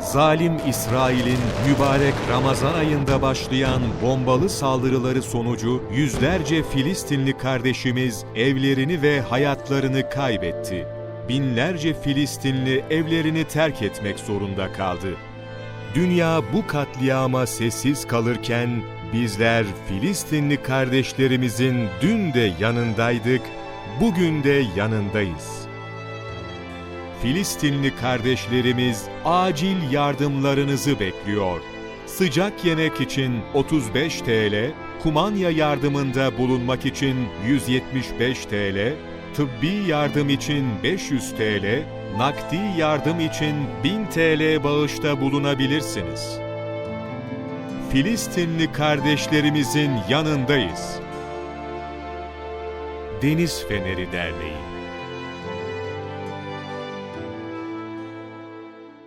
zalim İsrail'in mübarek Ramazan ayında başlayan bombalı saldırıları sonucu yüzlerce Filistinli kardeşimiz evlerini ve hayatlarını kaybetti. Binlerce Filistinli evlerini terk etmek zorunda kaldı. Dünya bu katliama sessiz kalırken bizler Filistinli kardeşlerimizin dün de yanındaydık, bugün de yanındayız. Filistinli kardeşlerimiz acil yardımlarınızı bekliyor. Sıcak yemek için 35 TL, kumanya yardımında bulunmak için 175 TL, tıbbi yardım için 500 TL, nakdi yardım için 1000 TL bağışta bulunabilirsiniz. Filistinli kardeşlerimizin yanındayız. Deniz Feneri Derneği